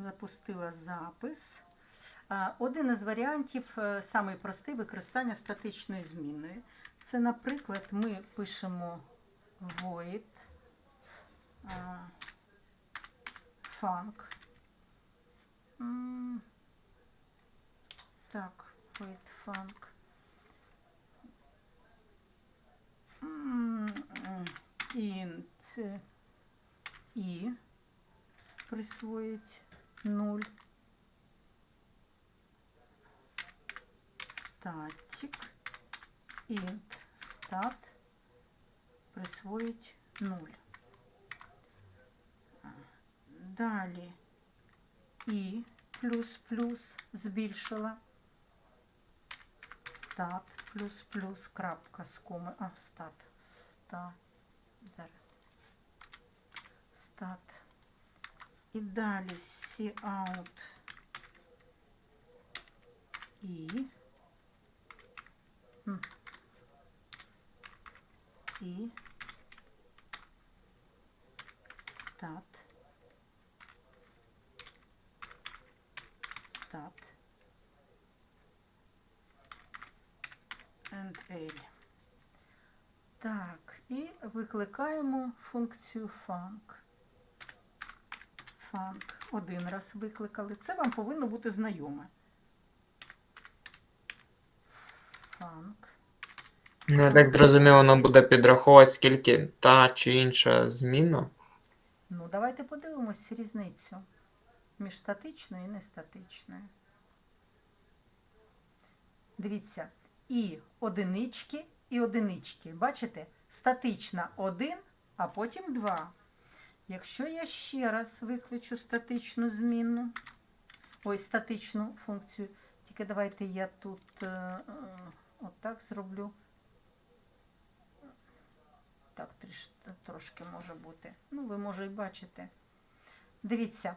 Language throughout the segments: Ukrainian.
запустила запис. Один із варіантів, е, самий простий, використання статичної змінної. Це, наприклад, ми пишемо void func. Так, void func. Int і присвоїть 0. Статик int stat присвоїть 0. А, Далі і плюс плюс збільшила. Стат плюс плюс крапка з коми. А, стат. Ста. Зараз. Стат. І далі cout і М. і стат стат and L. Так, і викликаємо функцію func. Func один раз викликали. Це вам повинно бути знайоме. Func. Ну, я так зрозумів, воно буде підраховувати, скільки та чи інша зміна. Ну, давайте подивимось різницю між статичною і нестатичною. Дивіться, і одинички, і одинички. Бачите? Статична 1, а потім 2. Якщо я ще раз викличу статичну змінну, ой, статичну функцію, тільки давайте я тут е, е, отак зроблю. Так, трошки може бути. Ну, ви може і бачите. Дивіться,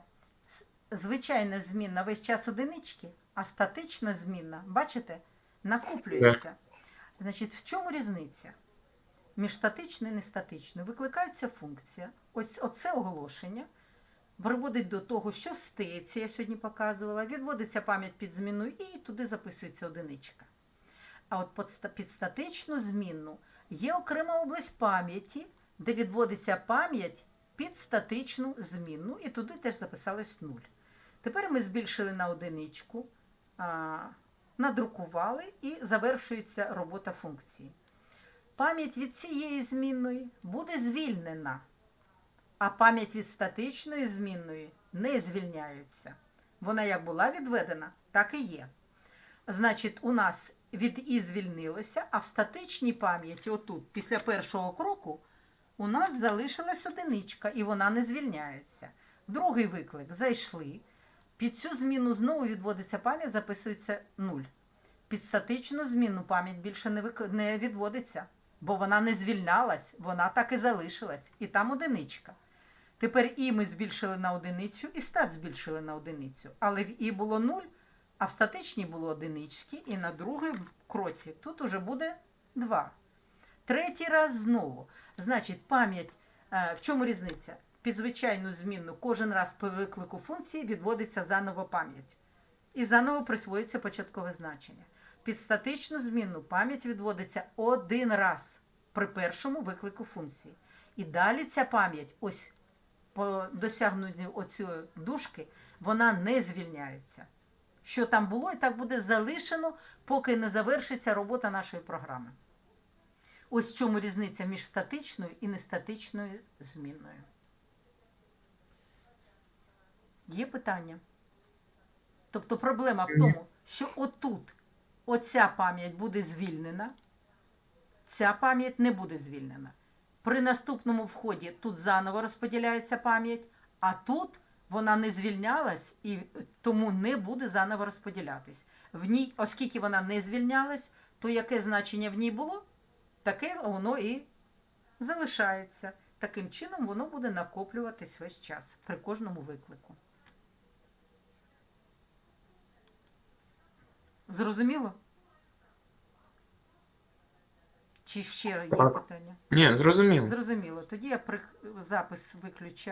звичайна змінна весь час одинички, а статична змінна, бачите, накоплюється. Значить, в чому різниця? Між статичною і нестатичною викликається функція. Ось оце оголошення приводить до того, що в я сьогодні показувала, відводиться пам'ять під змінною і туди записується одиничка. А от під статичну змінну є окрема область пам'яті, де відводиться пам'ять під статичну змінну, і туди теж записалось 0. Тепер ми збільшили на одиничку, надрукували і завершується робота функції. Пам'ять від цієї змінної буде звільнена, а пам'ять від статичної змінної не звільняється. Вона як була відведена, так і є. Значить, у нас від і звільнилося, а в статичній пам'яті, отут, після першого кроку, у нас залишилась одиничка, і вона не звільняється. Другий виклик зайшли. Під цю зміну знову відводиться пам'ять, записується 0. Під статичну зміну пам'ять більше не, відводиться, бо вона не звільнялась, вона так і залишилась, і там одиничка. Тепер і ми збільшили на одиницю, і стат збільшили на одиницю. Але в і було 0, а в статичній було одинички, і на другому кроці тут уже буде 2. Третій раз знову. Значить, пам'ять, е, в чому різниця? Під звичайну змінну кожен раз по виклику функції відводиться заново пам'ять. І заново присвоюється початкове значення. Під статичну змінну пам'ять відводиться один раз при першому виклику функції. І далі ця пам'ять, ось по досягненню оцієї дужки, вона не звільняється. Що там було, і так буде залишено, поки не завершиться робота нашої програми. Ось в чому різниця між статичною і нестатичною змінною. Є питання? Тобто проблема в тому, що отут оця пам'ять буде звільнена, ця пам'ять не буде звільнена. При наступному вході тут заново розподіляється пам'ять, а тут вона не звільнялась і тому не буде заново розподілятись. В ній, оскільки вона не звільнялась, то яке значення в ній було, таке воно і залишається. Таким чином воно буде накоплюватись весь час при кожному виклику. Зрозуміло? Чи ще є Так. питання? Ні, зрозуміло. Зрозуміло. Тоді я при... запис виключаю.